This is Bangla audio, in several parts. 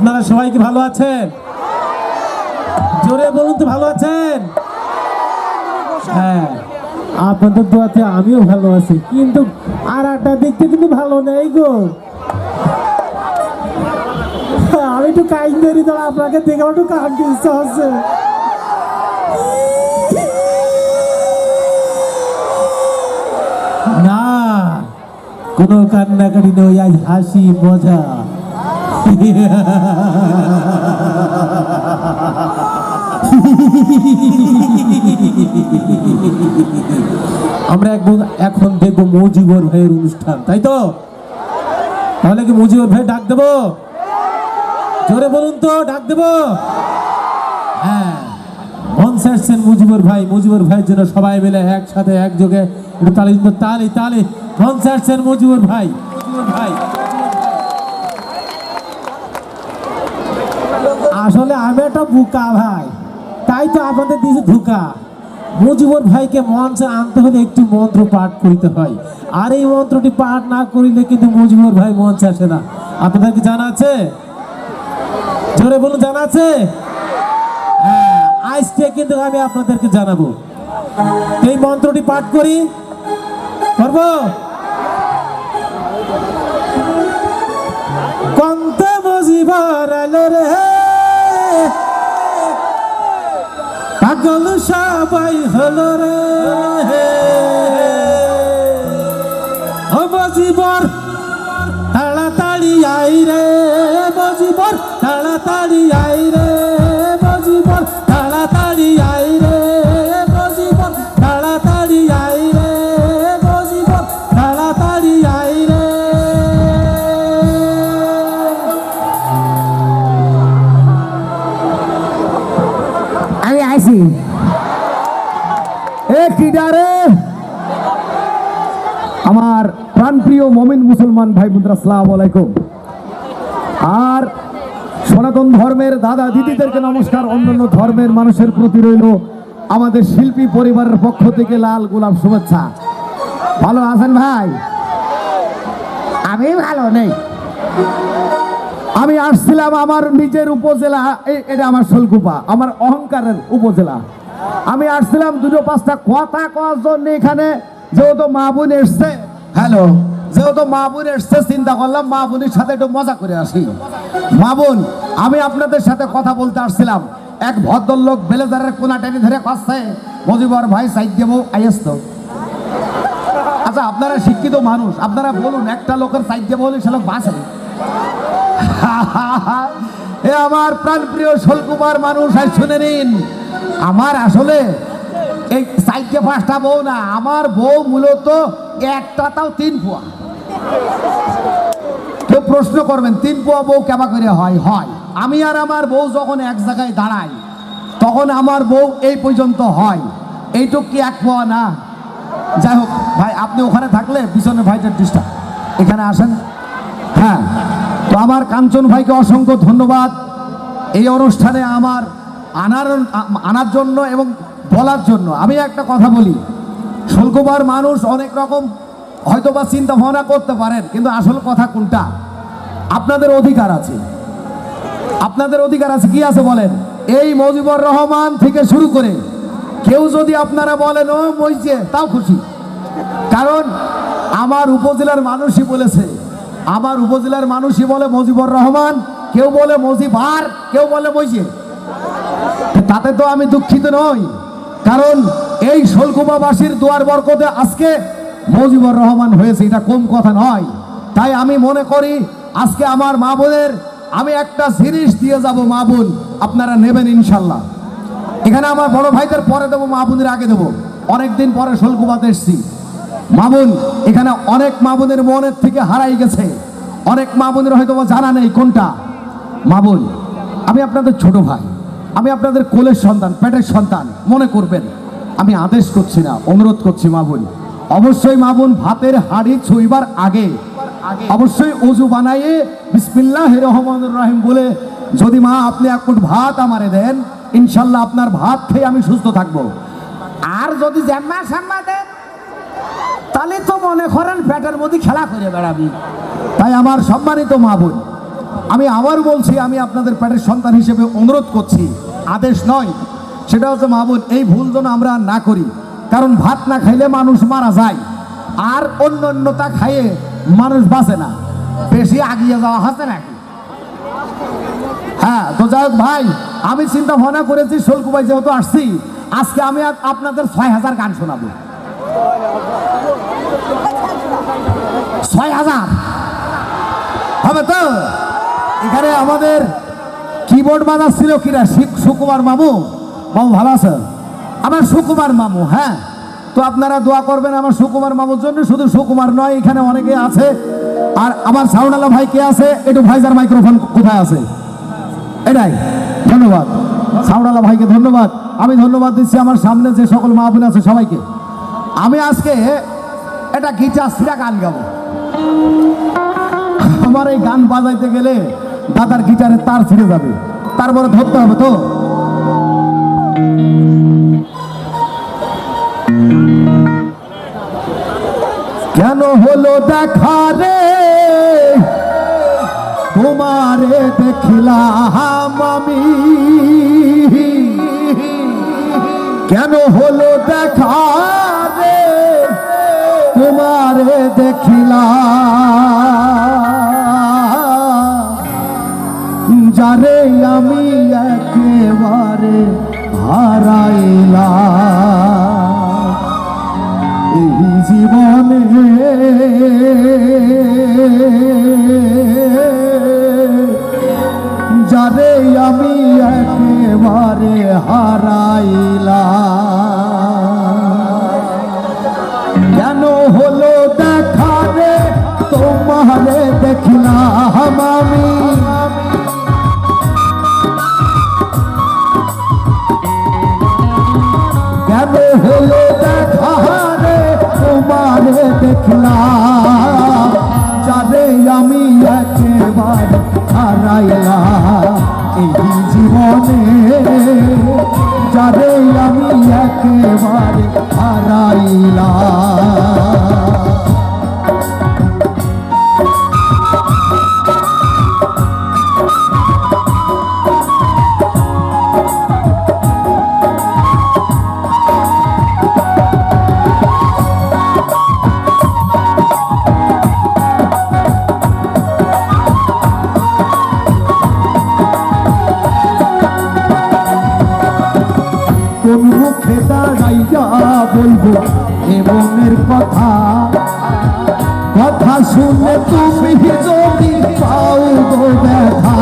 আপনারা সবাই কি ভালো আছেন? জোরে বলুন তো ভালো আছেন? হ্যাঁ আপনাদের দোয়াতে আমিও ভালো আছি, কিন্তু আর একটা দেখতে কিন্তু ভালো নেই গো। আমি একটু কাইন ধরি তো আপনাকে দেখে একটু কাঁদতে ইচ্ছা হচ্ছে। না, কোনো কান্নাকাটি নই আজ হাসি, মজা। আমরা এখন দেখব মজিবর ভাইয়ের অনুষ্ঠান, তাই তো? তাহলে কি মজিবর ভাই ডাক দেবো? জোরে বলুন তো, ডাক দেবো? হ্যাঁ মন চাচ্ছেন মুজিবুর ভাই, মুজিবুর ভাইয়ের জন্য সবাই মিলে একসাথে একযোগে তালি তালি তালি। মন চাচ্ছেন মুজিবুর ভাই মুজিবুর ভাই। আসলে আমি একটা বুকা ভাই। তাই তো আপনাদের দিয়েছে ধোকা মুজিবুর ভাইকে মঞ্চে আনতে হলে একটি মন্ত্র পাঠ করিতে হয়। আর এই মন্ত্রটি পাঠ না করিলে কিন্তু মুজিবুর ভাই মঞ্চে আসে না। আপনাদের কি জানা আছে? জোরে বলুন, জানা আছে? হ্যাঁ আজকে কিন্তু আমি আপনাদেরকে জানাব। এই মন্ত্রটি পাঠ করি। পারব কন্তে মজিবার আলো রে। পাগল সবাই হলো রে। বজিবর তাড়াতাড়ি আই রে। বজিবর তাড়াতাড়ি আই রে। এ কিডারে আমার প্রাণপ্রিয় মমিন মুসলমান ভাই বোনরা আলাইকুম। আর সনাতন ধর্মের দাদা দিদিদেরকে নমস্কার। অন্যান্য ধর্মের মানুষের প্রতি রইল আমাদের শিল্পী পরিবারের পক্ষ থেকে লাল গোলাপ শুভেচ্ছা। ভালো আছেন ভাই? আমি ভালো নেই। আমি আসছিলাম আমার নিজের উপজেলা এটা আমার শোলকুপা, আমার অহংকারের উপজেলা। আমি আসছিলাম দুটো পাঁচটা কথা কওয়ার জন্য এখানে, যেহেতু মা বোন এসছে, হ্যালো, যেহেতু মা বোন এসছে, চিন্তা করলাম মা বোনের সাথে একটু মজা করে আসি। মা বোন, আমি আপনাদের সাথে কথা বলতে আসছিলাম। এক ভদ্রলোক বেলেজারের কোনা টেনে ধরে কাছে মজিবর ভাই, সাইড দেবো আইস তো। আচ্ছা আপনারা শিক্ষিত মানুষ, আপনারা বলুন, একটা লোকের সাইড দেবো হলে সে লোক বাঁচে। এ আমার প্রাণপ্রিয় শোলকুমার মানুষ আর শুনে নিন। আমার আসলে এই সাইডে পাঁচটা বউ না, আমার বউ মূলত একটা, তাও তিন পোয়া। কেউ প্রশ্ন করবেন, তিন পোয়া বউ কেমা করে হয়? হয়। আমি আর আমার বউ যখন এক জায়গায় দাঁড়াই, তখন আমার বউ এই পর্যন্ত হয়। এইটুক কি এক পোয়া না? যাই হোক, ভাই, আপনি ওখানে থাকলে পিছনে ভাইটার ডিস্টার্ব এখানে আসেন। হ্যাঁ। তো আমার কাঞ্চন ভাইকে অসংখ্য ধন্যবাদ। এই অনুষ্ঠানে আমার আনার আনার জন্য এবং বলার জন্য। আমি একটা কথা বলি, শুল্কবার মানুষ অনেক রকম হয়তো বা চিন্তা ভাবনা করতে পারেন, কিন্তু আসল কথা কোনটা? আপনাদের অধিকার আছে। আপনাদের অধিকার আছে, কি আছে বলেন? এই মজিবুর রহমান থেকে শুরু করে কেউ যদি আপনারা বলেন, ও মইছে তাও খুশি। কারণ আমার উপজেলার মানুষই বলেছে আমার উপজেলার মানুষই বলে মজিবুর রহমান, কেউ বলে মজিবার কেউ বলে মইছে তাতে তো আমি দুঃখিত নই, কারণ এই শোলকুমাবাসীর দুয়ার বরকতে আজকে মজিবুর রহমান হয়েছে, এটা কম কথা নয়। তাই আমি মনে করি, আজকে আমার মা বোনের, আমি একটা জিনিস দিয়ে যাব, মা বোন, আপনারা নেবেন ইনশাল্লাহ। এখানে আমার বড় ভাইদের পরে দেবো, মা বোনের আগে দেবো। অনেকদিন পরে শোলকুমাতে এসছি। মা বোন এখানে অনেক মা বোনের মনের থেকে হারাই গেছে। অনেক মা বোনের হয়তো জানা নেই কোনটা। মা বোন আমি আপনাদের ছোট ভাই, আমি আপনাদের কোলের সন্তান, পেটের সন্তান, মনে করবেন। আমি আদেশ করছি না, অনুরোধ করছি মা বোন অবশ্যই মা বোন ভাতের হাড়ি ছুইবার আগে, অবশ্যই অজু বানাইয়ে বিসমিল্লাহ রহমান রাহিম বলে, যদি মা আপনি এক ফুট ভাত আমারে দেন, ইনশাল্লাহ আপনার ভাত খেয়ে আমি সুস্থ থাকব। আর যদি জ্যাম্মা স্যাম্মা দেন তাহলে তো মনে করেন পেটের মধ্যে খেলা করে বেড়াবি। তাই আমার সম্মানিত মা বোন, আমি আবার বলছি, আমি আপনাদের পেটের সন্তান হিসেবে অনুরোধ করছি, আদেশ নয়, সেটা হচ্ছে মাহবুব এই ভুল যেন আমরা না করি। কারণ ভাত না খাইলে মানুষ মারা যায়, আর অন্য অন্যতা খাইয়ে মানুষ বাঁচে না। বেশি আগিয়ে যাওয়া হাতে নাকি হ্যাঁ তো যাই ভাই, আমি চিন্তা ভাবনা করেছি, শোলকুবাই যেহেতু আসছি, আজকে আমি আপনাদের ছয় হাজার গান শোনাবো। ছয় হাজার। হবে তো? এখানে আমাদের কিবোর্ড বাজাচ্ছিল ছিল কিনা সুকুমার মামু। মামু ভালো আছে? আমার সুকুমার মামু হ্যাঁ? তো আপনারা দোয়া করবেন আমার সুকুমার মামুর জন্য। শুধু সুকুমার নয়, এখানে অনেকে আছে। আর আমার সাউনালা ভাই কে আছে? একটু ভাইজার মাইক্রোফোন কোথায় আছে? এটাই। ধন্যবাদ। সাউনালা ভাইকে ধন্যবাদ। আমি ধন্যবাদ দিচ্ছি আমার সামনে যে সকল মাহবুল আছে সবাইকে। আমি আজকে এটা গিটার সিরা গান গাবো। আমার এই গান বাজাইতে গেলে দাদার গিটারের তার ছিঁড়ে যাবে। তারপরে ধরতে হবে তো। কেন হলো দেখা রে? তোমারে দেখিলাম আমি। কেন হলো দেখা রে দেখিলা। যারে আমি একেবারে হারাইলা। এই জীবনে দাঁড়াইয়া বলব এ মনের কথা। কথা শুনে তুমি যদি পাও গো ব্যথা।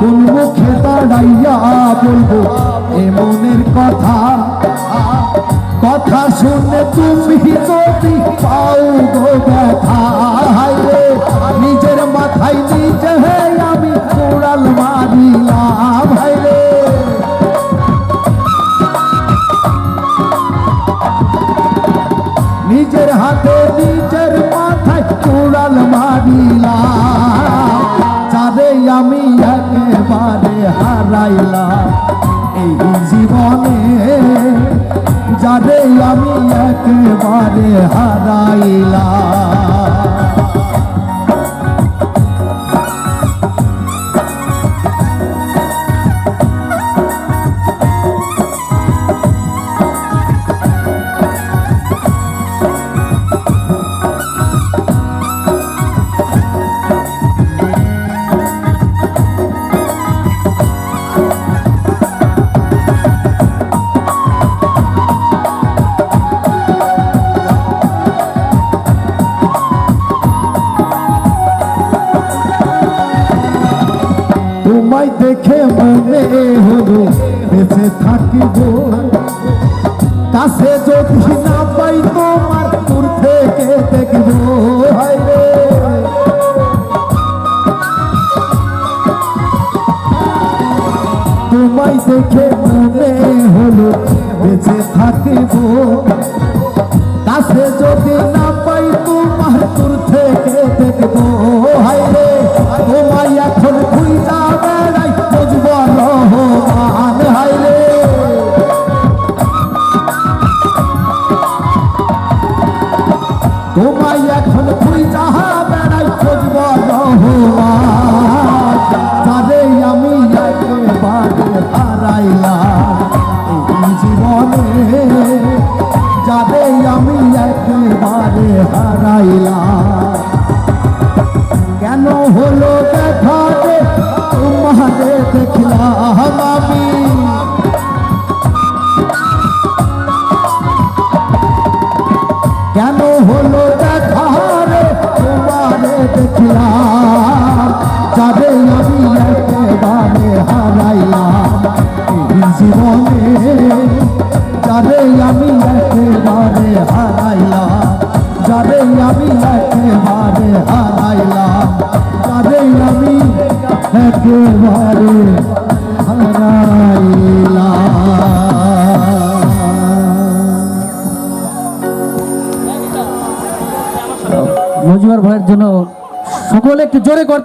কোন মুখে দাঁড়াইয়া বলব এ মনের কথা। কথা শুনে তুমি থাকিব কাছে যদি না পাই তোমার দূর থেকে দেখব, হায় রে। তোমায় দেখে মনে হলো বেঁচে থাকিব কাছে যদি না পাই তোমার দূর থেকে দেখব, হায় রে তোমায় এখন খুঁজা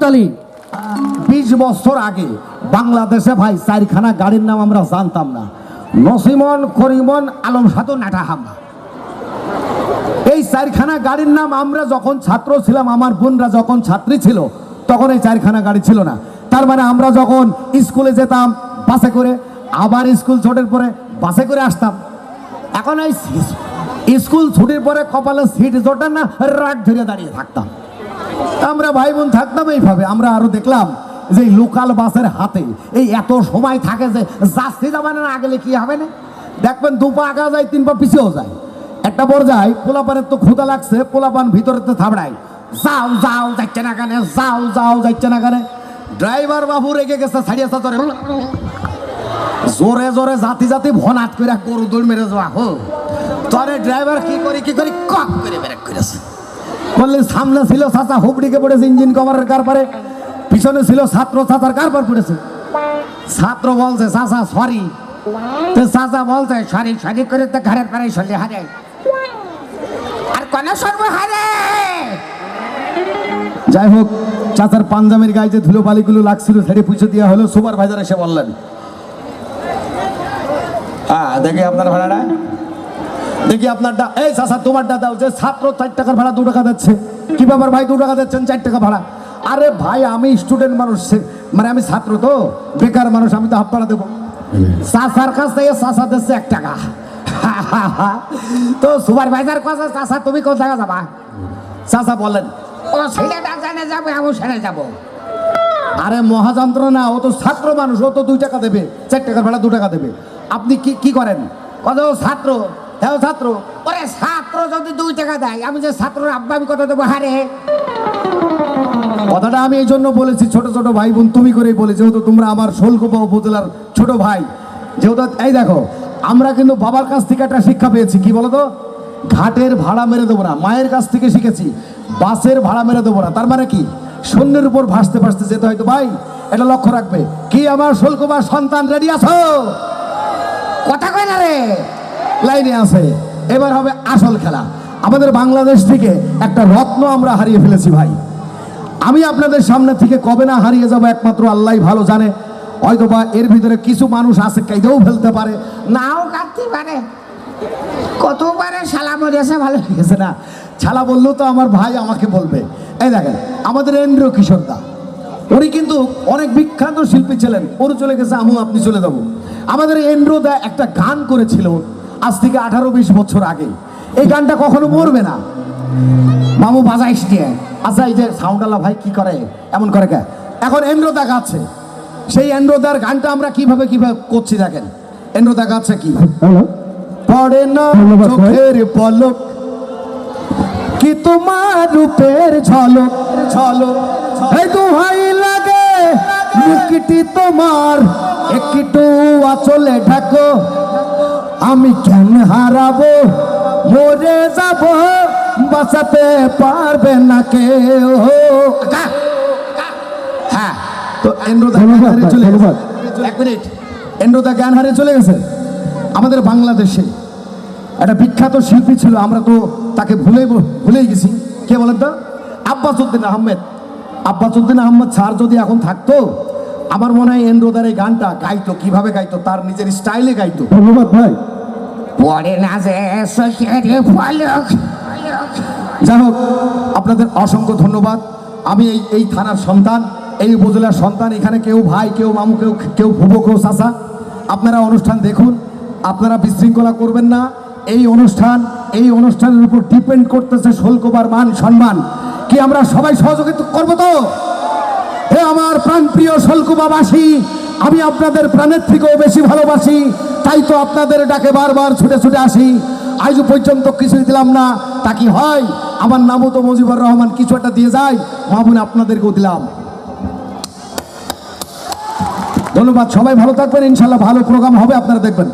জোরে বিশ বছর আগে বাংলাদেশে ভাই চারখানা গাড়ির নাম আমরা জানতাম না। নসিমন, করিমন, আলম সাধু নাটাহামা এই চারখানা গাড়ির নাম আমরা যখন ছাত্র ছিলাম, আমার বোনরা যখন ছাত্রী ছিল, তখন এই চারখানা গাড়ি ছিল না। তার মানে আমরা যখন স্কুলে যেতাম, বাসে করে, আবার স্কুল ছোটের পরে বাসে করে আসতাম। এখন এই স্কুল ছুটির পরে কপালে সিট জোটা না রাত ধরে দাঁড়িয়ে থাকতাম। আমরা ভাই বোন থাকতাম এইভাবে, আমরা আরও দেখলাম যে লোকাল বাসের হাতে এই এত সময় থাকে যে যাত্রী যাবানের না গেলে কি হবে না? দেখবেন দু পা আগা যায়, তিন পা পিছিয়েও যায়। একটা পর্যায়ে পোলাপানের তো ক্ষুদা লাগছে, পোলাপান ভিতরে তো থাবড়ায়। যাও যাও, যাচ্ছে না কানে? যাও যাও, যাচ্ছে না কানে? ড্রাইভার বাবু রেগে গেছে, ছাড়িয়ে চাচরে জোরে জোরে, জাতি জাতি ভনাট করে গরু দৌড় মেরে যাওয়া, হো। তরে ড্রাইভার কি করে কি করে? কক করে ব্রেক করেছে বললে সামনে ছিল চাচা, হুবড়িকে পড়েছে ইঞ্জিন কভারের কারপারে পিছনে ছিল ছাত্র, চাচার কারপার পড়েছে? ছাত্র বলছে, চাচা সরি তো চাচা বলছে সরি সরি করে তো ঘরের পারে চলে হারে আর কোন সর্ব হারে? যাই হোক, চাচার পাঞ্জামের গায়ে যে ধুলো বালিগুলো লাগছিল ছেড়ে পুষে দেওয়া হলো। সুপারভাইজার এসে বললেন। হ্যাঁ দেখি আপনার ভাড়াটা দেখি আপনারটা এই চাচা তোমারটা দাও, যে ছাত্র চার টাকার ভাড়া দু টাকা দিচ্ছে। কি ব্যাপার ভাই, দু টাকা দিচ্ছেন, চার টাকা ভাড়া? আরে ভাই, আমি স্টুডেন্ট মানুষ মানে আমি ছাত্র তো, বেকার মানুষ, আমি তো হাফ ভাড়া দেবো। চাচার কাছ থেকে চাচা দিচ্ছে এক টাকা। তো সুপারভাইজার কথা চাচা, তুমি কোন জায়গা যাবা? চাচা বলেন, ও ছেলেটা জানে যাব আমি সেরে যাব। আরে মহাযন্ত্রণা, ও তো ছাত্র মানুষ, ও তো দুই টাকা দেবে, চার টাকার ভাড়া দু টাকা দেবে। আপনি কি কি করেন? কত ছাত্র হ্যাঁ ছাত্র। ওরে ছাত্র যদি দুই টাকা দেয় আমি যে ছাত্র আব্বা আমি কত দেবো হারে। কথাটা আমি এই জন্য বলেছি ছোট ছোট ভাই বোন তুমি করেই বলে যেহেতু তোমরা আমার শোলকোপা উপজেলার ছোট ভাই। যেহেতু এই দেখো আমরা কিন্তু বাবার কাছ থেকে একটা শিক্ষা পেয়েছি কি বলো তো ঘাটের ভাড়া মেরে দেবো না মায়ের কাছ থেকে শিখেছি বাসের ভাড়া মেরে দেবো না। তার মানে কি? শূন্যের উপর ভাসতে ভাসতে যেতে হয়তো ভাই এটা লক্ষ্য রাখবে। কি আমার শোলকোপা সন্তান রেডি আছো? কথা কয় না রে। লাইনে আছে। এবার হবে আসল খেলা। আমাদের বাংলাদেশ থেকে একটা রত্ন আমরা হারিয়ে ফেলেছি ভাই। আমি আপনাদের সামনে থেকে কবে না হারিয়ে যাব একমাত্র আল্লাহ ভালো জানে। হয়তো বা এর ভিতরে কিছু মানুষ আছে কেঁদেও ফেলতে পারে। নাও কাটতে পারে। কতবারে শালা মরেছে ভালো লেগেছে না। শালা বললেও তো আমার ভাই আমাকে বলবে। এই দেখেন আমাদের এন্দ্র কিশোর দা। উনি কিন্তু অনেক বিখ্যাত শিল্পী ছিলেন। ওর চলে গেছে আমু আপনি চলে যাব। আমাদের এন্দ্র দা একটা গান করেছিল। আজ থেকে আঠারো বিশ বছর আগে। এই গানটা কখনো মরবে না। মামু বাজাইস দিয়ে আচ্ছা এই যে সাউন্ডালা ভাই কি করে? এমন করে কে? এখন এন্দ্রদা গাচ্ছে। সেই এন্দ্রদার গানটা আমরা কীভাবে কীভাবে করছি দেখেন। এন্দ্রদা গাচ্ছে কি? পড়ে না। চোখের পলক কি তোমার রূপের ঝলক? ঝলক এই দোহাই লাগে মুখটি তোমার। একটু আচলে ঢাকো। আমি কেন হারাবো? মরে যাব বাঁচাতে পারবে না কেউ। হ্যাঁ তো হারিয়ে চলে গেছে। এক মিনিট। জ্ঞান হারিয়ে চলে গেছে? আমাদের বাংলাদেশে একটা বিখ্যাত শিল্পী ছিল আমরা তো তাকে ভুলে ভুলেই গেছি। কে বলেন তো? আব্বাস উদ্দিন আহমেদ। আব্বাস উদ্দিন আহমেদ স্যার যদি এখন থাকতো আমার মনে হয় এন্দ্রদার এই গানটা গাইতো কীভাবে গাইতো তার নিজের স্টাইলে গাইতো। ধন্যবাদ ভাই। পড়ে না যে যাই হোক আপনাদের অসংখ্য ধন্যবাদ। আমি এই এই থানার সন্তান এই উপজেলার সন্তান এখানে কেউ ভাই কেউ মামু কেউ কেউ ভুবো কেউ চাষা আপনারা অনুষ্ঠান দেখুন আপনারা বিশৃঙ্খলা করবেন না। এই অনুষ্ঠান এই অনুষ্ঠানের উপর ডিপেন্ড করতেছে শুল্কবার মান সম্মান। কি আমরা সবাই সহযোগিতা করব তো? হে আমার প্রাণ প্রাণপ্রিয় শল্কুবাবাসী, আমি আপনাদের প্রাণের থেকেও বেশি ভালোবাসি, তাই তো আপনাদের ডাকে বারবার ছুটে ছুটে আসি। আজ পর্যন্ত কিছুই দিলাম না, তা কি হয়? আমার নামও তো মুজিবুর রহমান, কিছু একটা দিয়ে যায়, মামুন আপনাদেরকেও দিলাম। ধন্যবাদ, সবাই ভালো থাকবেন, ইনশাল্লাহ ভালো প্রোগ্রাম হবে, আপনারা দেখবেন।